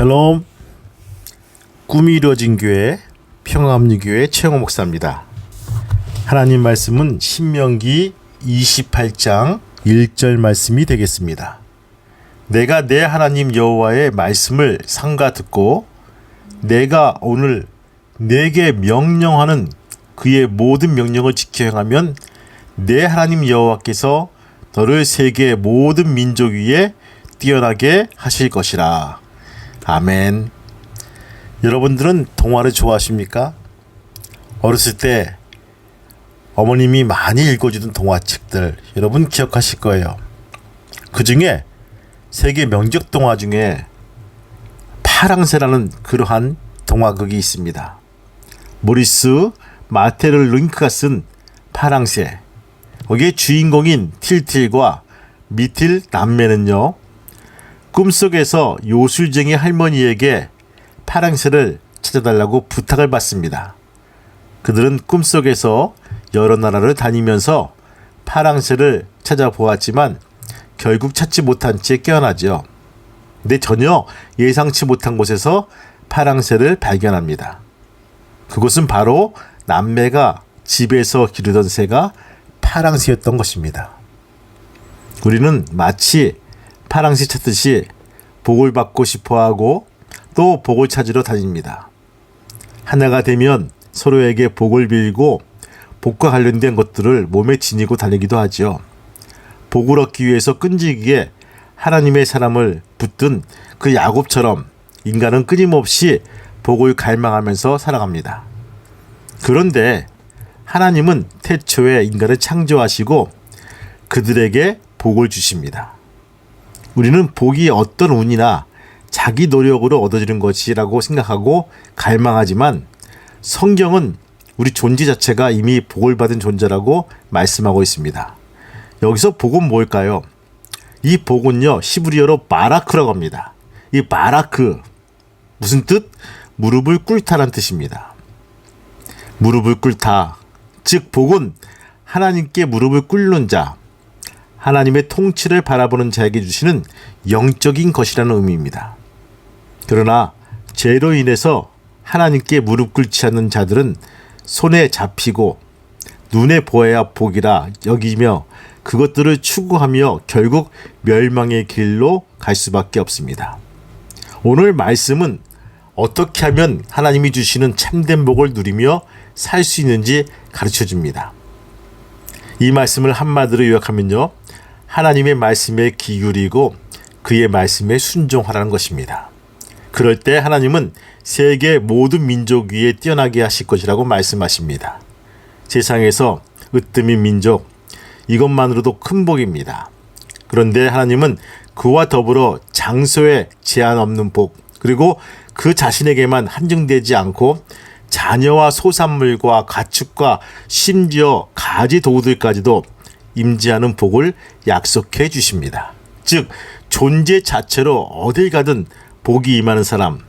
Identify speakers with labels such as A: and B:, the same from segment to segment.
A: 샬롬 꿈이 이루어진 교회 평화합리교회 최영호 목사입니다. 하나님 말씀은 신명기 28장 1절 말씀이 되겠습니다. 내가 내 하나님 여호와의 말씀을 상가 듣고 내가 오늘 내게 명령하는 그의 모든 명령을 지켜 행하면 내 하나님 여호와께서 너를 세계 모든 민족 위에 뛰어나게 하실 것이라. 아멘. 여러분들은 동화를 좋아하십니까? 어렸을 때 어머님이 많이 읽어주던 동화책들 여러분 기억하실 거예요. 그 중에 세계 명작 동화 중에 파랑새라는 그러한 동화극이 있습니다. 모리스 마테르 링크가 쓴 파랑새. 거기에 주인공인 틸틸과 미틸 남매는요. 꿈속에서 요술쟁이 할머니에게 파랑새를 찾아달라고 부탁을 받습니다. 그들은 꿈속에서 여러 나라를 다니면서 파랑새를 찾아보았지만 결국 찾지 못한 채 깨어나죠. 근데 전혀 예상치 못한 곳에서 파랑새를 발견합니다. 그곳은 바로 남매가 집에서 기르던 새가 파랑새였던 것입니다. 우리는 마치 파랑새 찾듯이 복을 받고 싶어 하고 또 복을 찾으러 다닙니다. 하나가 되면 서로에게 복을 빌고 복과 관련된 것들을 몸에 지니고 다니기도 하지요. 복을 얻기 위해서 끈질기게 하나님의 사람을 붙든 그 야곱처럼 인간은 끊임없이 복을 갈망하면서 살아갑니다. 그런데 하나님은 태초에 인간을 창조하시고 그들에게 복을 주십니다. 우리는 복이 어떤 운이나 자기 노력으로 얻어지는 것이라고 생각하고 갈망하지만 성경은 우리 존재 자체가 이미 복을 받은 존재라고 말씀하고 있습니다. 여기서 복은 뭘까요? 이 복은요 히브리어로 마라크라고 합니다. 이 마라크 무슨 뜻? 무릎을 꿇다란 뜻입니다. 무릎을 꿇다. 즉 복은 하나님께 무릎을 꿇는 자, 하나님의 통치를 바라보는 자에게 주시는 영적인 것이라는 의미입니다. 그러나 죄로 인해서 하나님께 무릎 꿇지 않는 자들은 손에 잡히고 눈에 보아야 복이라 여기며 그것들을 추구하며 결국 멸망의 길로 갈 수밖에 없습니다. 오늘 말씀은 어떻게 하면 하나님이 주시는 참된 복을 누리며 살 수 있는지 가르쳐 줍니다. 이 말씀을 한마디로 요약하면요. 하나님의 말씀에 기울이고 그의 말씀에 순종하라는 것입니다. 그럴 때 하나님은 세계 모든 민족 위에 뛰어나게 하실 것이라고 말씀하십니다. 세상에서 으뜸인 민족, 이것만으로도 큰 복입니다. 그런데 하나님은 그와 더불어 장소에 제한 없는 복, 그리고 그 자신에게만 한정되지 않고 자녀와 소산물과 가축과 심지어 가지 도구들까지도 임재하는 복을 약속해 주십니다. 즉 존재 자체로 어딜 가든 복이 임하는 사람,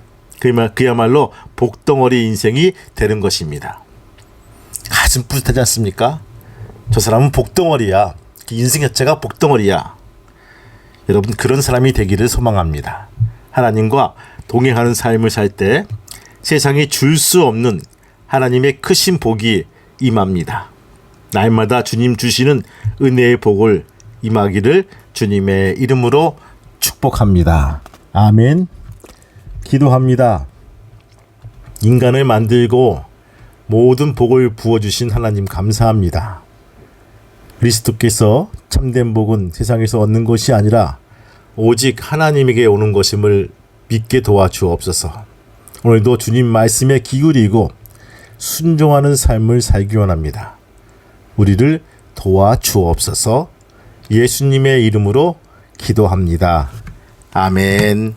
A: 그야말로 복덩어리 인생이 되는 것입니다. 가슴 뿌듯하지 않습니까? 저 사람은 복덩어리야. 그 인생 자체가 복덩어리야. 여러분 그런 사람이 되기를 소망합니다. 하나님과 동행하는 삶을 살 때 세상이 줄 수 없는 하나님의 크신 복이 임합니다. 날마다 주님 주시는 은혜의 복을 임하기를 주님의 이름으로 축복합니다. 아멘. 기도합니다. 인간을 만들고 모든 복을 부어주신 하나님 감사합니다. 그리스도께서 참된 복은 세상에서 얻는 것이 아니라 오직 하나님에게 오는 것임을 믿게 도와주옵소서. 오늘도 주님 말씀에 기울이고 순종하는 삶을 살기 원합니다. 우리를 도와주옵소서 예수님의 이름으로 기도합니다. 아멘.